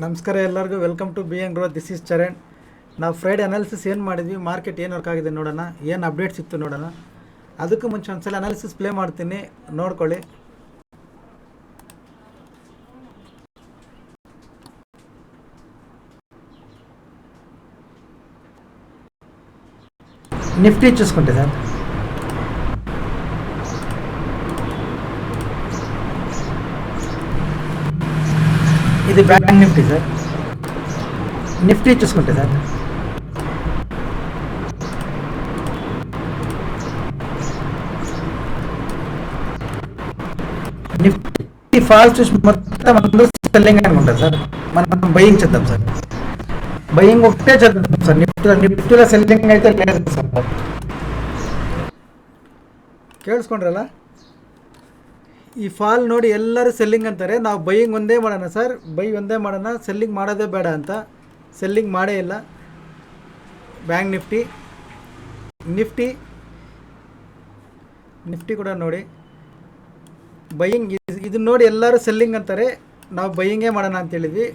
ನಮಸ್ಕಾರ ಎಲ್ಲರಿಗೂ. Welcome to B grow this is Charan ನಾವು ಫ್ರೈಡೆ ಅನಾಲಿಸಿಸ್ ಏನು ಮಾಡಿದ್ವಿ ಮಾರ್ಕೆಟ್ ಏನು ವರ್ಕ್ ಆಗಿದೆ ನೋಡೋಣ, ಏನು ಅಪ್ಡೇಟ್ ಸಿಕ್ತು ನೋಡೋಣ. ಅದಕ್ಕೆ ಮುಂಚೆ ಒಂದ್ಸಲ ಅನಾಲಿಸಿಸ್ ಪ್ಲೇ ಮಾಡ್ತೀನಿ, ನೋಡ್ಕೊಳ್ಳಿ. ನಿಫ್ಟಿ ಚೂಸ್ಕೊಂಡಿದೆ ఇది బ్యాంక్ నిఫ్టీ సార్ నిఫ్టీ చూసుకుంటే సార్ నిఫ్టీ ఫాల్స్ చూసి మొత్తం అందరూ సెల్లింగ్ అనుకుంటారు సార్ మనం బయింగ్ చేద్దాం సార్ బయింగ్ ఒకటే చేద్దాం సార్ నిఫ్టీలో నిఫ్టీలో సెల్లింగ్ అయితే లేదు సార్ కేసుకోండి అలా ಈ ಫಾಲ್ ನೋಡಿ ಎಲ್ಲರೂ ಸೆಲ್ಲಿಂಗ್ ಅಂತಾರೆ. ನಾವು ಬೈಯಿಂಗ್ ಒಂದೇ ಮಾಡೋಣ ಸರ್ ಬೈ ಒಂದೇ ಮಾಡೋಣ. ಸೆಲ್ಲಿಂಗ್ ಮಾಡೋದೇ ಬೇಡ ಅಂತ. ಸೆಲ್ಲಿಂಗ್ ಮಾಡೇ ಇಲ್ಲ. ಬ್ಯಾಂಕ್ ನಿಫ್ಟಿ ನಿಫ್ಟಿ ನಿಫ್ಟಿ ಕೂಡ ನೋಡಿ. ಬೈಯಿಂಗ್ ಇದನ್ನ ನೋಡಿ ಎಲ್ಲರೂ ಸೆಲ್ಲಿಂಗ್ ಅಂತಾರೆ. ನಾವು ಬೈಯಿಂಗೇ ಮಾಡೋಣ ಅಂತೇಳಿದ್ವಿ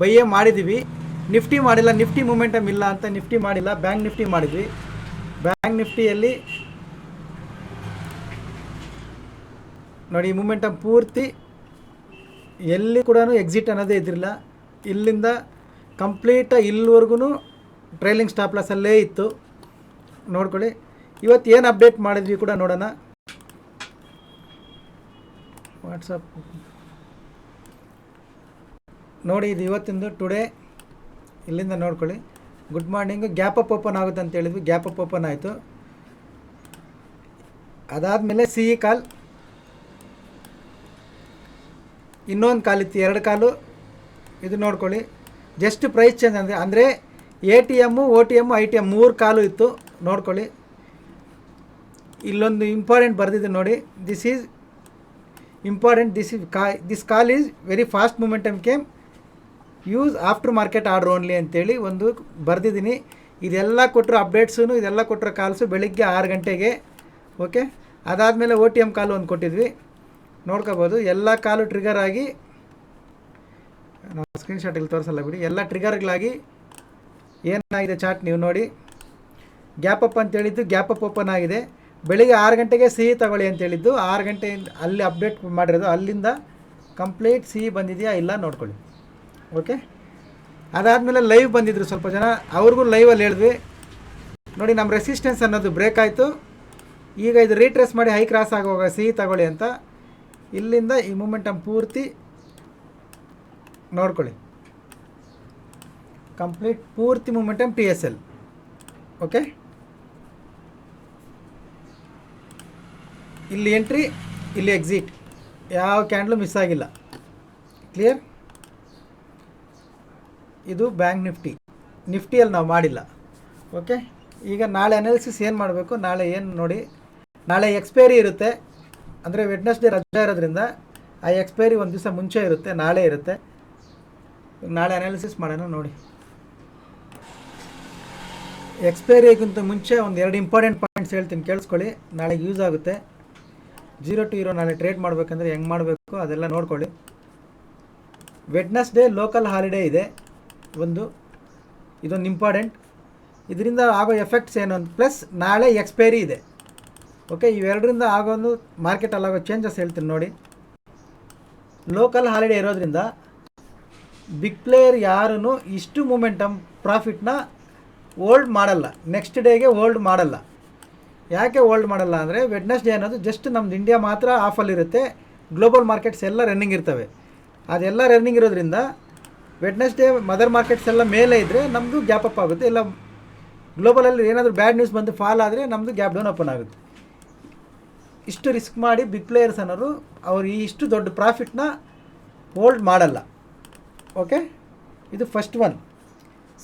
ಬೈಯೇ ಮಾಡಿದ್ದೀವಿ ನಿಫ್ಟಿ ಮಾಡಿಲ್ಲ. ನಿಫ್ಟಿ ಮೂಮೆಂಟಮ್ ಇಲ್ಲ ಅಂತ ನಿಫ್ಟಿ ಮಾಡಿಲ್ಲ. ಬ್ಯಾಂಕ್ ನಿಫ್ಟಿ ಮಾಡಿದ್ವಿ. ಬ್ಯಾಂಕ್ ನಿಫ್ಟಿಯಲ್ಲಿ ನೋಡಿ, ಈ ಮೂಮೆಂಟಮ್ ಪೂರ್ತಿ ಎಲ್ಲಿ ಕೂಡ ಎಕ್ಸಿಟ್ ಅನ್ನೋದೇ ಇದ್ದಿರಲಿಲ್ಲ ಇಲ್ಲಿಂದ ಕಂಪ್ಲೀಟಾಗಿ ಇಲ್ಲಿವರೆಗೂ ಟ್ರೈಲಿಂಗ್ ಸ್ಟಾಪ್ ಲಾಸಲ್ಲೇ ಇತ್ತು. ನೋಡ್ಕೊಳ್ಳಿ. ಇವತ್ತು ಏನು ಅಪ್ಡೇಟ್ ಮಾಡಿದ್ವಿ ಕೂಡ ನೋಡೋಣ. ವಾಟ್ಸಪ್ ನೋಡಿ, ಇದು ಇವತ್ತಿಂದು ಟುಡೇ ಇಲ್ಲಿಂದ ನೋಡ್ಕೊಳ್ಳಿ. Good morning gap up open ಆಗುತ್ತೆ ಅಂತ ಹೇಳಿದ್ವಿ. ಗ್ಯಾಪ್ ಅಪ್ ಓಪನ್ ಆಯಿತು. ಅದಾದಮೇಲೆ ಸಿ ಇ ಕಾಲ್ ಇನ್ನೊಂದು ಕಾಲಿತ್ತು ಎರಡು ಕಾಲು. ಇದು ನೋಡ್ಕೊಳ್ಳಿ. ಜಸ್ಟ್ ಪ್ರೈಸ್ ಚೇಂಜ್ ಅಂದರೆ ಅಂದರೆ A T M O T M I T M ಮೂರು ಕಾಲು ಇತ್ತು. ನೋಡ್ಕೊಳ್ಳಿ. ಇಲ್ಲೊಂದು ಇಂಪಾರ್ಟೆಂಟ್ ಬರೆದಿದೆ ನೋಡಿ. This is important this is ಕಾ this call is very fast momentum came use after market order only ಅಂತೇಳಿ ಒಂದು ಬರೆದಿದ್ದೀನಿ. ಇದೆಲ್ಲ ಕೊಟ್ಟರು ಅಪ್ಡೇಟ್ಸೂ ಇದೆಲ್ಲ ಕೊಟ್ಟರು ಕಾಲ್ಸು ಬೆಳಿಗ್ಗೆ ಆರು ಗಂಟೆಗೆ. ಓಕೆ ಅದಾದಮೇಲೆ ಓ ಟಿ ಎಂ ಕಾಲು ಒಂದು ಕೊಟ್ಟಿದ್ವಿ. ನೋಡ್ಕೋಬೋದು. ಎಲ್ಲ ಕಾಲು ಟ್ರಿಗರ್ ಆಗಿ ನಾವು ಸ್ಕ್ರೀನ್ಶಾಟ್ ಇಲ್ಲಿ ತೋರಿಸಲ್ಲ ಬಿಡಿ. ಎಲ್ಲ ಟ್ರಿಗರ್ಗಳಾಗಿ ಏನಾಗಿದೆ ಚಾಟ್ ನೀವು ನೋಡಿ. ಗ್ಯಾಪ್ ಅಪ್ ಅಂತ ಹೇಳಿದ್ದು ಗ್ಯಾಪ್ ಅಪ್ ಓಪನ್ ಆಗಿದೆ. ಬೆಳಿಗ್ಗೆ ಆರು ಗಂಟೆಗೆ ಸಿಹಿ ತಗೊಳ್ಳಿ ಅಂತ ಹೇಳಿದ್ದು. ಆರು ಗಂಟೆಯಿಂದ ಅಲ್ಲಿ ಅಪ್ಡೇಟ್ ಮಾಡಿರೋದು. ಅಲ್ಲಿಂದ ಕಂಪ್ಲೀಟ್ ಸಿಹಿ ಬಂದಿದೆಯಾ ಇಲ್ಲ ನೋಡ್ಕೊಳ್ಳಿ. ಓಕೆ ಅದಾದಮೇಲೆ ಲೈವ್ ಬಂದಿದ್ರು ಸ್ವಲ್ಪ ಜನ. ಅವ್ರಿಗೂ ಲೈವಲ್ಲಿ ಹೇಳಿದ್ವಿ. ನೋಡಿ ನಮ್ಮ ರೆಸಿಸ್ಟೆನ್ಸ್ ಅನ್ನೋದು ಬ್ರೇಕ್ ಆಯಿತು. ಈಗ ಇದು ರೀಟ್ರೆಸ್ ಮಾಡಿ ಹೈ ಕ್ರಾಸ್ ಆಗುವಾಗ ಸಿಹಿ ತಗೊಳ್ಳಿ ಅಂತ. ಇಲ್ಲಿಂದ ಈ ಮೂಮೆಂಟಮ್ ಪೂರ್ತಿ ನೋಡ್ಕೊಳ್ಳಿ. ಕಂಪ್ಲೀಟ್ ಪೂರ್ತಿ momentum T S L okay ಇಲ್ಲಿ ಎಂಟ್ರಿ ಇಲ್ಲಿ ಎಕ್ಸಿಟ್ ಯಾವ ಕ್ಯಾಂಡ್ಲು ಮಿಸ್ ಆಗಿಲ್ಲ. ಕ್ಲಿಯರ್ ಇದು ಬ್ಯಾಂಕ್ ನಿಫ್ಟಿ ನಿಫ್ಟಿಯಲ್ಲಿ ನಾವು ಮಾಡಿಲ್ಲ. ಓಕೆ ಈಗ ನಾಳೆ ಅನಾಲಿಸಿಸ್ ಏನು ಮಾಡಬೇಕು? ನಾಳೆ ಏನು ನೋಡಿ? ನಾಳೆ ಎಕ್ಸ್ಪೈರಿ ಇರುತ್ತೆ. ಅಂದರೆ ವೆಡ್ನೆಸ್ಡೇ ರಜೆ ಇರೋದ್ರಿಂದ ಆ ಎಕ್ಸ್ಪೈರಿ ಒಂದು ದಿವಸ ಮುಂಚೆ ಇರುತ್ತೆ, ನಾಳೆ ಇರುತ್ತೆ. ನಾಳೆ ಅನಾಲಿಸಿಸ್ ಮಾಡೋಣ ನೋಡಿ. ಎಕ್ಸ್ಪೈರಿಗಿಂತ ಮುಂಚೆ ಒಂದು ಎರಡು ಇಂಪಾರ್ಟೆಂಟ್ ಪಾಯಿಂಟ್ಸ್ ಹೇಳ್ತೀನಿ, ಕೇಳಿಸ್ಕೊಳ್ಳಿ. ನಾಳೆಗೆ ಯೂಸ್ ಆಗುತ್ತೆ. ಜೀರೋ ಟು ಇರೋ ನಾಳೆ ಟ್ರೇಡ್ ಮಾಡಬೇಕಂದ್ರೆ ಹೆಂಗೆ ಮಾಡಬೇಕು ಅದೆಲ್ಲ ನೋಡ್ಕೊಳ್ಳಿ. ವೆಡ್ನೆಸ್ಡೇ ಲೋಕಲ್ ಹಾಲಿಡೇ ಇದೆ. ಒಂದು, ಇದೊಂದು ಇಂಪಾರ್ಟೆಂಟ್ ಇದರಿಂದ ಆಗೋ ಎಫೆಕ್ಟ್ಸ್ ಏನು ಪ್ಲಸ್ ನಾಳೆ ಎಕ್ಸ್ಪೈರಿ ಇದೆ. ಓಕೆ ಇವೆರಡರಿಂದ ಆಗೋದು ಮಾರ್ಕೆಟಲ್ಲಿ ಆಗೋ ಚೇಂಜಸ್ ಹೇಳ್ತೀನಿ ನೋಡಿ. ಲೋಕಲ್ ಹಾಲಿಡೇ ಇರೋದ್ರಿಂದ ಬಿಗ್ ಪ್ಲೇಯರ್ ಯಾರೂ ಇಷ್ಟು ಮೂಮೆಂಟಮ್ ಪ್ರಾಫಿಟ್ನ ಓಲ್ಡ್ ಮಾಡಲ್ಲ. ನೆಕ್ಸ್ಟ್ ಡೇಗೆ ಓಲ್ಡ್ ಮಾಡಲ್ಲ. ಯಾಕೆ ಓಲ್ಡ್ ಮಾಡಲ್ಲ ಅಂದರೆ ವೆಡ್ನೆಸ್ ಡೇ ಅನ್ನೋದು ಜಸ್ಟ್ ನಮ್ದು ಇಂಡಿಯಾ ಮಾತ್ರ ಆಫಲ್ಲಿರುತ್ತೆ ಗ್ಲೋಬಲ್ ಮಾರ್ಕೆಟ್ಸ್ ಎಲ್ಲ ರನ್ನಿಂಗ್ ಇರ್ತವೆ. ಅದೆಲ್ಲ ರನ್ನಿಂಗ್ ಇರೋದ್ರಿಂದ ವೆಡ್ನೆಸ್ ಡೇ ಮದರ್ ಮಾರ್ಕೆಟ್ಸ್ ಎಲ್ಲ ಮೇಲೆ ಇದ್ದರೆ ನಮ್ಮದು ಗ್ಯಾಪ್ ಅಪ್ ಆಗುತ್ತೆ. ಇಲ್ಲ ಗ್ಲೋಬಲಲ್ಲಿ ಏನಾದರೂ ಬ್ಯಾಡ್ ನ್ಯೂಸ್ ಬಂದು ಫಾಲ್ ಆದರೆ ನಮ್ಮದು ಗ್ಯಾಪ್ ಡೌನ್ ಓಪನ್ ಆಗುತ್ತೆ. ಇಷ್ಟು ರಿಸ್ಕ್ ಮಾಡಿ ಬಿಗ್ ಪ್ಲೇಯರ್ಸ್ ಅನ್ನೋರು ಅವರು ಇಷ್ಟು ದೊಡ್ಡ ಪ್ರಾಫಿಟ್ನ ಹೋಲ್ಡ್ ಮಾಡಲ್ಲ. ಓಕೆ ಇದು first one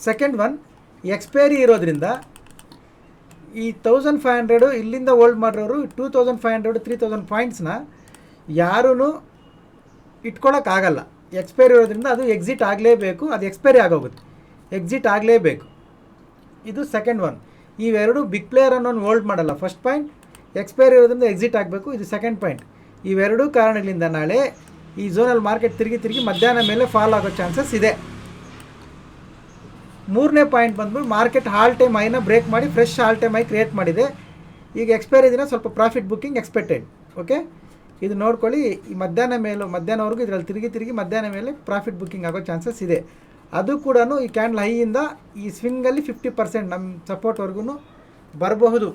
second one expiry ಇರೋದ್ರಿಂದ ಈ ತೌಸಂಡ್ ಫೈವ್ ಹಂಡ್ರೆಡು ಇಲ್ಲಿಂದ ಹೋಲ್ಡ್ ಮಾಡಿರೋರು two thousand five hundred three thousand ಪಾಯಿಂಟ್ಸ್ನ ಯಾರೂ ಇಟ್ಕೊಳಕ್ಕಾಗಲ್ಲ ಎಕ್ಸ್ಪೈರಿ ಇರೋದ್ರಿಂದ ಅದು ಎಕ್ಸಿಟ್ ಆಗಲೇಬೇಕು, ಅದು ಎಕ್ಸ್ಪೈರಿ ಆಗೋಗುತ್ತೆ. ಎಕ್ಸಿಟ್ ಆಗಲೇಬೇಕು. ಇದು ಸೆಕೆಂಡ್ ಒನ್ ಇವೆರಡು ಬಿಗ್ ಪ್ಲೇಯರ್ ಅನ್ನೋನು ಹೋಲ್ಡ್ ಮಾಡಲ್ಲ. ಫಸ್ಟ್ ಪಾಯಿಂಟ್ ಎಕ್ಸ್ಪೈರಿ ಇರೋದ್ರಿಂದ ಎಕ್ಸಿಟ್ ಆಗಬೇಕು. ಇದು ಸೆಕೆಂಡ್ ಪಾಯಿಂಟ್ ಇವೆರಡೂ ಕಾರಣಗಳಿಂದ ನಾಳೆ ಈ ಝೋನಲ್ಲಿ ಮಾರ್ಕೆಟ್ ತಿರುಗಿ ತಿರುಗಿ ಮಧ್ಯಾಹ್ನ ಮೇಲೆ ಫಾಲ್ ಆಗೋ ಚಾನ್ಸಸ್ ಇದೆ. ಮೂರನೇ ಪಾಯಿಂಟ್ ಬಂದ್ಬಿಟ್ಟು ಮಾರ್ಕೆಟ್ ಹಾಲ್ ಟೈಮ್ ಐನ ಬ್ರೇಕ್ ಮಾಡಿ fresh all time high create ಮಾಡಿದೆ. ಈಗ ಎಕ್ಸ್ಪೈರಿ ದಿನ ಸ್ವಲ್ಪ ಪ್ರಾಫಿಟ್ ಬುಕ್ಕಿಂಗ್ ಎಕ್ಸ್ಪೆಕ್ಟೆಡ್ ಓಕೆ ಇದು ನೋಡ್ಕೊಳ್ಳಿ, ಈ ಮಧ್ಯಾಹ್ನ ಮೇಲೂ, ಮಧ್ಯಾಹ್ನವರೆಗೂ ಇದರಲ್ಲಿ ತಿರುಗಿ ತಿರುಗಿ ಮಧ್ಯಾಹ್ನ ಮೇಲೆ ಪ್ರಾಫಿಟ್ ಬುಕ್ಕಿಂಗ್ ಆಗೋ ಚಾನ್ಸಸ್ ಇದೆ. ಅದು ಕೂಡ ಈ ಕ್ಯಾಂಡಲ್ ಹೈಯಿಂದ ಈ ಸ್ವಿಂಗಲ್ಲಿ ಫಿಫ್ಟಿ ಪರ್ಸೆಂಟ್ ನಮ್ಮ ಸಪೋರ್ಟ್ವರೆಗೂ ಬರಬಹುದು.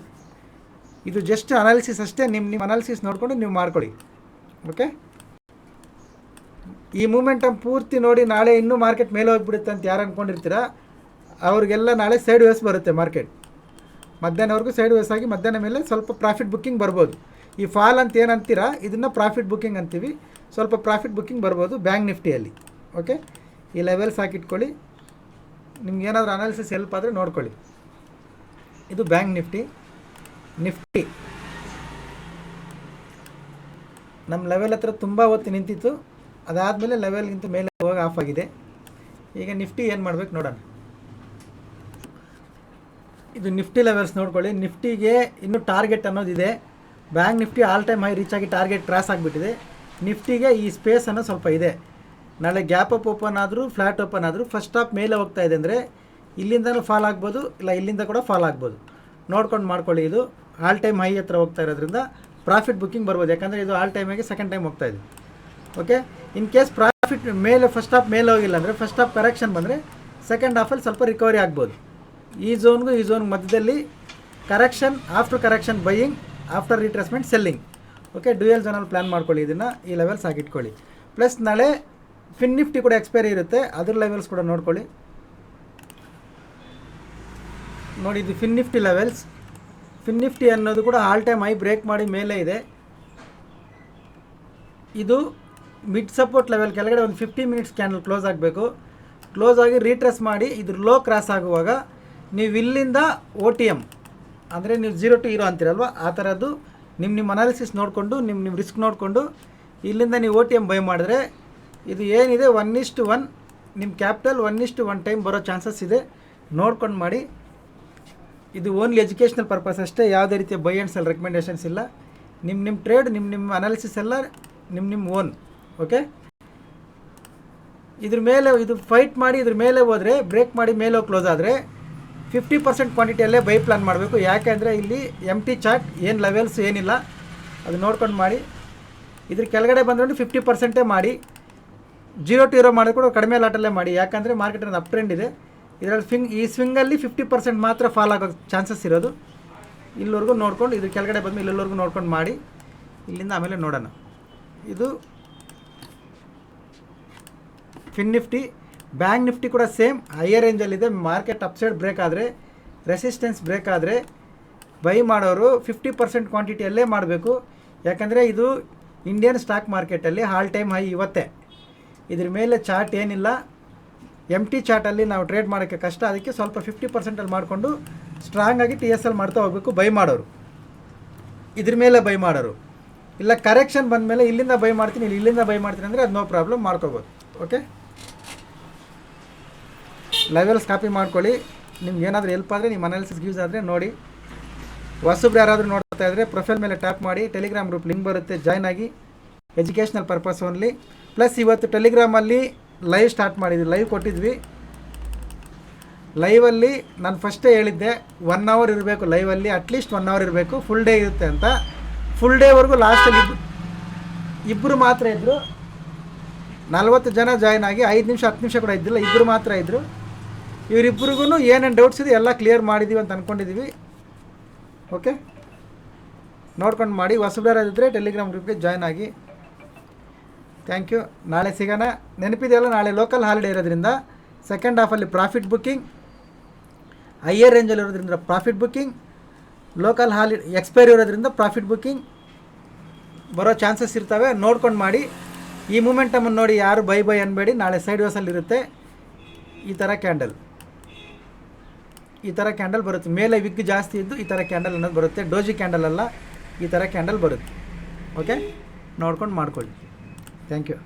ಇದು ಜಸ್ಟ್ ಅನಾಲಿಸಿಸ್ ಅಷ್ಟೇ. ನಿಮ್ಮ ನಿಮ್ಮ ಅನಾಲಿಸಿಸ್ ನೋಡಿಕೊಂಡು ನೀವು ಮಾಡ್ಕೊಳ್ಳಿ ಓಕೆ ಈ ಮೂಮೆಂಟಮ್ ಪೂರ್ತಿ ನೋಡಿ ನಾಳೆ ಇನ್ನೂ ಮಾರ್ಕೆಟ್ ಮೇಲೆ ಹೋಗ್ಬಿಡುತ್ತೆ ಅಂತ ಯಾರು ಅಂದ್ಕೊಂಡಿರ್ತೀರಾ ಅವ್ರಿಗೆಲ್ಲ ನಾಳೆ ಸೈಡ್ ವೇಸ್ ಬರುತ್ತೆ ಮಾರ್ಕೆಟ್ ಮಧ್ಯಾಹ್ನವರೆಗೂ ಸೈಡ್ ವೇಸ್ ಆಗಿ ಮಧ್ಯಾಹ್ನ ಮೇಲೆ ಸ್ವಲ್ಪ ಪ್ರಾಫಿಟ್ ಬುಕ್ಕಿಂಗ್ ಬರ್ಬೋದು. ಈ ಫಾಲ್ ಅಂತ ಏನು ಇದನ್ನು ಪ್ರಾಫಿಟ್ ಬುಕ್ಕಿಂಗ್ ಅಂತೀವಿ. ಸ್ವಲ್ಪ ಪ್ರಾಫಿಟ್ ಬುಕ್ಕಿಂಗ್ ಬರ್ಬೋದು ಬ್ಯಾಂಕ್ ನಿಫ್ಟಿಯಲ್ಲಿ. ಓಕೆ ಈ ಲೆವೆಲ್ಸ್ ಹಾಕಿಟ್ಕೊಳ್ಳಿ. ನಿಮ್ಗೆ ಏನಾದರೂ ಅನಾಲಿಸಿಸ್ ಹೆಲ್ಪ್ ಆದರೆ ನೋಡ್ಕೊಳ್ಳಿ. ಇದು ಬ್ಯಾಂಕ್ ನಿಫ್ಟಿ. ನಿಫ್ಟಿ. ನಮ್ಮ ಲೆವೆಲ್ ಹತ್ರ ತುಂಬ ಹೊತ್ತು ನಿಂತಿತ್ತು. ಅದಾದಮೇಲೆ ಲೆವೆಲ್ಗಿಂತ ಮೇಲೆ ಹೋಗಿ ಆಫ್ ಆಗಿದೆ. ಈಗ ನಿಫ್ಟಿ ಏನು ಮಾಡ್ಬೇಕು ನೋಡೋಣ. ಇದು ನಿಫ್ಟಿ ಲೆವೆಲ್ಸ್ ನೋಡ್ಕೊಳ್ಳಿ. ನಿಫ್ಟಿಗೆ ಇನ್ನೂ target ಅನ್ನೋದಿದೆ. Bank Nifty all time high reach ಆಗಿ ಟಾರ್ಗೆಟ್ ಕ್ರಾಸ್ ಆಗಿಬಿಟ್ಟಿದೆ. ನಿಫ್ಟಿಗೆ ಈ ಸ್ಪೇಸ್ ಅನ್ನೋ ಸ್ವಲ್ಪ ಇದೆ. ನಾಳೆ ಗ್ಯಾಪ್ ಅಪ್ ಓಪನ್ ಆದರೂ ಫ್ಲ್ಯಾಟ್ ಓಪನ್ ಆದರೂ ಫಸ್ಟ್ ಆಫ್ ಮೇಲೆ ಹೋಗ್ತಾ ಇದೆ ಅಂದರೆ ಇಲ್ಲಿಂದನೂ ಫಾಲ್ ಆಗ್ಬೋದು, ಇಲ್ಲ ಇಲ್ಲಿಂದ ಕೂಡ ಫಾಲ್ ಆಗ್ಬೋದು. ನೋಡ್ಕೊಂಡು ಮಾಡ್ಕೊಳ್ಳಿ ಇದು. ಆಲ್ ಟೈಮ್ ಹೈ ಹತ್ರ ಹೋಗ್ತಾ ಇರೋದ್ರಿಂದ ಪ್ರಾಫಿಟ್ ಬುಕ್ಕಿಂಗ್ ಬರ್ಬೋದು. ಯಾಕಂದರೆ ಇದು ಆಲ್ ಟೈಮಿಗೆ ಸೆಕೆಂಡ್ ಟೈಮ್ ಹೋಗ್ತಾ ಇದೆ. ಓಕೆ ಇನ್ ಕೇಸ್ ಪ್ರಾಫಿಟ್ ಮೇಲೆ ಫಸ್ಟ್ ಹಾಫ್ ಮೇಲೆ ಹೋಗಿಲ್ಲ ಅಂದರೆ ಫಸ್ಟ್ ಹಾಫ್ ಕರೆಕ್ಷನ್ ಬಂದರೆ ಸೆಕೆಂಡ್ ಹಾಫಲ್ಲಿ ಸ್ವಲ್ಪ ರಿಕವರಿ ಆಗ್ಬೋದು. ಈ ಝೋನ್ಗೂ ಈ ಝೋನ್ ಮಧ್ಯದಲ್ಲಿ correction after correction buying after retracement selling okay dual ಝೋನಲ್ಲಿ plan ಮಾಡ್ಕೊಳ್ಳಿ. ಇದನ್ನು ಈ ಲೆವೆಲ್ಸ್ ಆಗಿಟ್ಕೊಳ್ಳಿ ಪ್ಲಸ್ ನಾಳೆ ಫಿನ್ ನಿಫ್ಟಿ ಕೂಡ ಎಕ್ಸ್ಪೈರಿ ಇರುತ್ತೆ. ಅದ್ರ ಲೆವೆಲ್ಸ್ ಕೂಡ ನೋಡ್ಕೊಳ್ಳಿ. ನೋಡಿ, ಇದು Fin Nifty levels Fin Nifty ಅನ್ನೋದು ಕೂಡ ಆಲ್ ಟೈಮ್ ಹೈ ಬ್ರೇಕ್ ಮಾಡಿ ಮೇಲೆ ಇದೆ. ಇದು ಮಿಡ್ ಸಪೋರ್ಟ್ ಲೆವೆಲ್ ಕೆಳಗಡೆ ಒಂದು ಫಿಫ್ಟಿ ಮಿನಿಟ್ಸ್ ಕ್ಯಾನಲ್ ಕ್ಲೋಸ್ ಆಗಬೇಕು. ಕ್ಲೋಸ್ ಆಗಿ ರೀಟ್ರೆಸ್ ಮಾಡಿ ಇದ್ರ ಲೋ ಕ್ರಾಸ್ ಆಗುವಾಗ ನೀವು ಇಲ್ಲಿಂದ ಓ ಟಿ ಎಂ ಅಂದರೆ ನೀವು ಜೀರೋ ಟು ಇರೋ ಅಂತೀರಲ್ವ? ಆ ಥರದ್ದು ನಿಮ್ಮ ನಿಮ್ಮ ಅನಾಲಿಸಿಸ್ ನೋಡಿಕೊಂಡು ನಿಮ್ಮ ನಿಮ್ಮ ರಿಸ್ಕ್ ನೋಡಿಕೊಂಡು ಇಲ್ಲಿಂದ ನೀವು ಒ ಟಿ ಎಂ ಬೈ ಮಾಡಿದ್ರೆ ಇದು ಏನಿದೆ? ಒನ್ ಇಷ್ಟು ಒನ್ ನಿಮ್ಮ ಕ್ಯಾಪಿಟಲ್ ಒನ್ ಇಷ್ಟು ಒನ್ ಟೈಮ್ ಬರೋ ಚಾನ್ಸಸ್ ಇದೆ. ನೋಡ್ಕೊಂಡು ಮಾಡಿ. ಇದು ಓನ್ಲಿ ಎಜುಕೇಷನಲ್ ಪರ್ಪಸ್ ಅಷ್ಟೇ, ಯಾವುದೇ ರೀತಿಯ ಬೈ ಆ್ಯಂಡ್ ಸೆಲ್ ರೆಕಮೆಂಡೇಷನ್ಸ್ ಇಲ್ಲ. ನಿಮ್ಮ ನಿಮ್ಮ ಟ್ರೇಡ್ ನಿಮ್ಮ ನಿಮ್ಮ ಅನಾಲಿಸಿಸ್ ಎಲ್ಲ ನಿಮ್ಮ ನಿಮ್ಮ ಓನ್ ಓಕೆ ಇದ್ರ ಮೇಲೆ ಇದು ಫೈಟ್ ಮಾಡಿ, ಇದ್ರ ಮೇಲೆ ಹೋದರೆ ಬ್ರೇಕ್ ಮಾಡಿ ಮೇಲೆ ಕ್ಲೋಸ್ ಆದರೆ ಫಿಫ್ಟಿ ಪರ್ಸೆಂಟ್ ಕ್ವಾಂಟಿಟಿಯಲ್ಲೇ ಬೈ ಪ್ಲಾನ್ ಮಾಡಬೇಕು. ಯಾಕೆ ಅಂದರೆ ಇಲ್ಲಿ ಎಂ ಟಿ ಚಾರ್ಟ್ ಏನು ಲೆವೆಲ್ಸ್ ಏನಿಲ್ಲ, ಅದು ನೋಡ್ಕೊಂಡು ಮಾಡಿ. ಇದ್ರ ಕೆಳಗಡೆ ಬಂದ್ರೆ ಫಿಫ್ಟಿ ಪರ್ಸೆಂಟೇ ಮಾಡಿ. ಜೀರೋ ಟು ಇರೋ ಮಾಡಿದ್ರು ಕೂಡ ಕಡಿಮೆ ಲಾಟಲ್ಲೇ ಮಾಡಿ. ಯಾಕಂದರೆ ಮಾರ್ಕೆಟ್ ಒಂದು ಅಪ್ ಟ್ರೆಂಡ್ ಇದೆ. ಇದರಲ್ಲಿ ಫಿಂಗ್ ಈ ಸ್ವಿಂಗಲ್ಲಿ ಫಿಫ್ಟಿ ಪರ್ಸೆಂಟ್ ಮಾತ್ರ ಫಾಲ್ ಆಗೋ ಚಾನ್ಸಸ್ ಇರೋದು. ಇಲ್ಲಿವರೆಗೂ ನೋಡ್ಕೊಂಡು, ಇದ್ರ ಕೆಳಗಡೆ ಬಂದು ಇಲ್ಲಿವರೆಗೂ ನೋಡ್ಕೊಂಡು ಮಾಡಿ. ಇಲ್ಲಿಂದ ಆಮೇಲೆ ನೋಡೋಣ. ಇದು ಫಿನ್ ನಿಫ್ಟಿ ಬ್ಯಾಂಕ್ ನಿಫ್ಟಿ ಕೂಡ ಸೇಮ್ ಹೈಯರ್ ರೇಂಜಲ್ಲಿದೆ ಮಾರ್ಕೆಟ್ ಅಪ್ಸೈಡ್ ಬ್ರೇಕ್ ಆದರೆ ರೆಸಿಸ್ಟೆನ್ಸ್ ಬ್ರೇಕ್ ಆದರೆ ಬೈ ಮಾಡೋರು ಫಿಫ್ಟಿ ಪರ್ಸೆಂಟ್ ಕ್ವಾಂಟಿಟಿಯಲ್ಲೇ ಮಾಡಬೇಕು. ಯಾಕಂದರೆ ಇದು ಇಂಡಿಯನ್ ಸ್ಟಾಕ್ ಮಾರ್ಕೆಟಲ್ಲಿ ಹಾಲ್ ಟೈಮ್ ಹೈ ಇವತ್ತೇ. ಇದ್ರ ಮೇಲೆ ಚಾರ್ಟ್ ಏನಿಲ್ಲ. ಎಂ ಟಿ ಚಾರ್ಟಲ್ಲಿ ನಾವು ಟ್ರೇಡ್ ಮಾಡೋಕ್ಕೆ ಕಷ್ಟ. ಅದಕ್ಕೆ ಸ್ವಲ್ಪ ಫಿಫ್ಟಿ ಪರ್ಸೆಂಟಲ್ಲಿ ಮಾಡಿಕೊಂಡು ಸ್ಟ್ರಾಂಗಾಗಿ ಟಿ ಎಸ್ ಎಲ್ ಮಾಡ್ತಾ ಹೋಗಬೇಕು, ಬೈ ಮಾಡೋರು. ಇದ್ರ ಮೇಲೆ ಬೈ ಮಾಡೋರು. ಇಲ್ಲ ಕರೆಕ್ಷನ್ ಬಂದ ಮೇಲೆ ಇಲ್ಲಿಂದ ಬೈ ಮಾಡ್ತೀನಿ, ಇಲ್ಲಿ ಇಲ್ಲಿಂದ ಬೈ ಮಾಡ್ತೀನಿ ಅಂದರೆ ಅದು ನೋ ಪ್ರಾಬ್ಲಮ್ ಮಾಡ್ಕೋಬೋದು. ಓಕೆ ಲೆವೆಲ್ಸ್ ಕಾಪಿ ಮಾಡ್ಕೊಳ್ಳಿ. ನಿಮ್ಗೆ ಏನಾದರೂ ಹೆಲ್ಪ್ ಆದರೆ, ನಿಮ್ಮ ಅನಾಲಿಸಿಸ್ ಯೂಸ್ ಆದರೆ ನೋಡಿ. ಹೊಸಬ್ರು ಯಾರಾದರೂ ನೋಡ್ತಾ ಇದ್ದರೆ ಪ್ರೊಫೈಲ್ ಮೇಲೆ ಟ್ಯಾಪ್ ಮಾಡಿ ಟೆಲಿಗ್ರಾಮ್ ಗ್ರೂಪ್ ಲಿಂಕ್ ಬರುತ್ತೆ ಜಾಯ್ನ್ ಆಗಿ. ಎಜುಕೇಷನಲ್ ಪರ್ಪಸ್ ಓನ್ಲಿ ಪ್ಲಸ್ ಇವತ್ತು ಟೆಲಿಗ್ರಾಮಲ್ಲಿ ಲೈವ್ ಸ್ಟಾರ್ಟ್ ಮಾಡಿದ್ವಿ ಲೈವ್ ಕೊಟ್ಟಿದ್ವಿ. ಲೈವಲ್ಲಿ ನಾನು ಫಸ್ಟೇ ಹೇಳಿದ್ದೆ ಒನ್ ಅವರ್ ಇರಬೇಕು ಲೈವಲ್ಲಿ ಅಟ್ಲೀಸ್ಟ್ ಒನ್ ಅವರ್ ಇರಬೇಕು ಫುಲ್ ಡೇ ಇರುತ್ತೆ ಅಂತ. ಫುಲ್ ಡೇವರೆಗೂ ಲಾಸ್ಟಲ್ಲಿ ಇಬ್ಬರು ಇಬ್ಬರು ಮಾತ್ರ ಇದ್ದರು ನಲ್ವತ್ತು ಜನ ಜಾಯ್ನ್ ಆಗಿ ಐದು ನಿಮಿಷ, ಹತ್ತು ನಿಮಿಷ ಕೂಡ ಇದ್ದಿಲ್ಲ ಇಬ್ಬರು ಮಾತ್ರ ಇದ್ದರು ಇವರಿಬ್ಬರಿಗೂ ಏನೇನು ಡೌಟ್ಸ್ ಇದೆ ಎಲ್ಲ ಕ್ಲಿಯರ್ ಮಾಡಿದ್ದೀವಿ ಅಂತ ಅಂದ್ಕೊಂಡಿದ್ದೀವಿ ಓಕೆ ನೋಡ್ಕೊಂಡು ಮಾಡಿ. ಹೊಸಬ್ರಾರಿದ್ದರೆ ಟೆಲಿಗ್ರಾಮ್ ಗ್ರೂಪ್ಗೆ ಜಾಯ್ನ್ ಆಗಿ. ಥ್ಯಾಂಕ್ ಯು ನಾಳೆ ಸಿಗೋಣ. ನೆನಪಿದೆಯಲ್ಲ, ನಾಳೆ ಲೋಕಲ್ ಹಾಲಿಡೇ ಇರೋದ್ರಿಂದ ಸೆಕೆಂಡ್ ಹಾಫಲ್ಲಿ ಪ್ರಾಫಿಟ್ ಬುಕ್ಕಿಂಗ್ ಹೈಯರ್ ರೇಂಜಲ್ಲಿ ಇರೋದ್ರಿಂದ profit booking local holiday expiry ಇರೋದ್ರಿಂದ ಪ್ರಾಫಿಟ್ ಬುಕ್ಕಿಂಗ್ ಬರೋ ಚಾನ್ಸಸ್ ಇರ್ತವೆ. ನೋಡ್ಕೊಂಡು ಮಾಡಿ. ಈ ಮೂಮೆಂಟಮನ್ನು ನೋಡಿ ಯಾರು ಬೈ ಬೈ ಅನ್ಬೇಡಿ. ನಾಳೆ ಸೈಡ್ ವಾಸಲ್ಲಿ ಇರುತ್ತೆ. ಈ ಥರ ಕ್ಯಾಂಡಲ್ ಈ ಥರ ಕ್ಯಾಂಡಲ್ ಬರುತ್ತೆ. ಮೇಲೆ ವಿಗ್ ಜಾಸ್ತಿ ಇದ್ದು ಈ ಥರ ಕ್ಯಾಂಡಲ್ ಅನ್ನೋದು ಬರುತ್ತೆ. ಡೋಜಿ ಕ್ಯಾಂಡಲ್ ಅಲ್ಲ, ಈ ಥರ ಕ್ಯಾಂಡಲ್ ಬರುತ್ತೆ. ಓಕೆ ನೋಡ್ಕೊಂಡು ಮಾಡ್ಕೊಳ್ಳಿ. Thank you